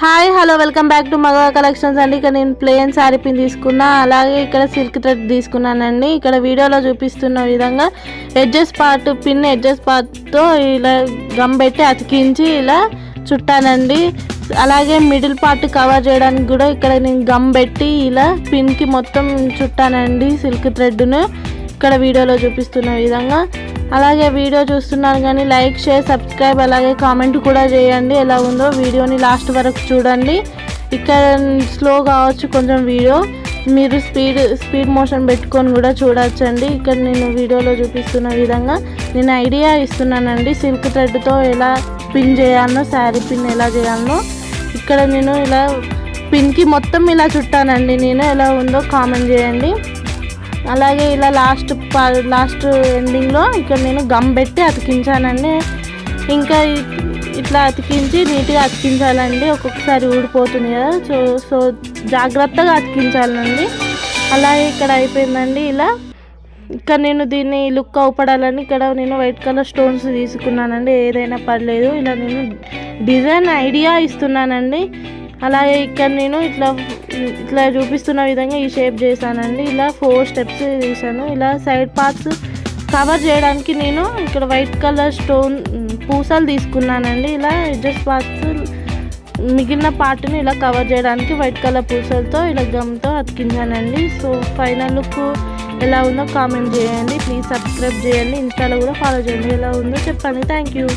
Hi hello welcome back to మగ collections అండి. ఇక్కడ నేను ప్లేన్ శారీ పిన్ తీసుకున్నా. అలాగే ఇక్కడ సిల్క్ థ్రెడ్ తీసుకున్నానండి. ఇక్కడ వీడియోలో చూపిస్తున్న విధంగా ఎడ్జెస్ పార్ట్ పిన్ ఎడ్జెస్ పార్ట్తో ఇలా గమ్ పెట్టి అతికించి ఇలా చుట్టానండి. అలాగే మిడిల్ పార్ట్ కవర్ చేయడానికి కూడా ఇక్కడ నేను గమ్ పెట్టి ఇలా పిన్కి మొత్తం చుట్టానండి సిల్క్ థ్రెడ్ను. ఇక్కడ వీడియోలో చూపిస్తున్న విధంగా అలాగే వీడియో చూస్తున్నారు కానీ లైక్ షేర్ సబ్స్క్రైబ్ అలాగే కామెంట్ కూడా చేయండి. ఎలా ఉందో వీడియోని లాస్ట్ వరకు చూడండి. ఇక్కడ స్లో కావచ్చు కొంచెం వీడియో. మీరు స్పీడ్ స్పీడ్ మోషన్ పెట్టుకొని కూడా చూడొచ్చండి. ఇక్కడ నేను వీడియోలో చూపిస్తున్న విధంగా నేను ఐడియా ఇస్తున్నానండి సిల్క్ థ్రెడ్తో ఎలా పిన్ చేయాలనో శారీ పిన్ ఎలా చేయాలనో. ఇక్కడ నేను ఇలా పిన్కి మొత్తం ఇలా చుట్టానండి. నేను ఎలా ఉందో కామెంట్ చేయండి. అలాగే ఇలా లాస్ట్ లాస్ట్ ఎండింగ్లో ఇక్కడ నేను గమ్ పెట్టి అతికించానండి. ఇంకా ఇట్లా అతికించి నీట్గా అతికించాలండి. ఒక్కొక్కసారి ఊడిపోతుంది కదా. సో సో జాగ్రత్తగా అతికించాలండి. అలాగే ఇక్కడ అయిపోయిందండి ఇలా. ఇక్కడ నేను దీన్ని లుక్ అవుపడాలని ఇక్కడ నేను వైట్ కలర్ స్టోన్స్ తీసుకున్నానండి. ఏదైనా పర్లేదు. ఇలా నేను డిజైన్ ఐడియా ఇస్తున్నానండి. అలాగే ఇక్కడ నేను ఇట్లా ఇట్లా చూపిస్తున్న విధంగా ఈ షేప్ చేశానండి. ఇలా ఫోర్ స్టెప్స్ తీసాను ఇలా సైడ్ పార్ట్స్ కవర్ చేయడానికి నేను ఇక్కడ వైట్ కలర్ స్టోన్ పూసలు తీసుకున్నానండి. ఇలా ఎడ్జస్ట్ పార్ట్స్ మిగిలిన పార్ట్ని ఇలా కవర్ చేయడానికి వైట్ కలర్ పూసలతో ఇలా గమ్తో అతికించానండి. సో ఫైనల్ లుక్ ఎలా ఉందో కామెంట్ చేయండి. ప్లీజ్ సబ్స్క్రైబ్ చేయండి. ఇన్స్టాలో కూడా ఫాలో చేయండి. ఎలా ఉందో చెప్పండి. Thank you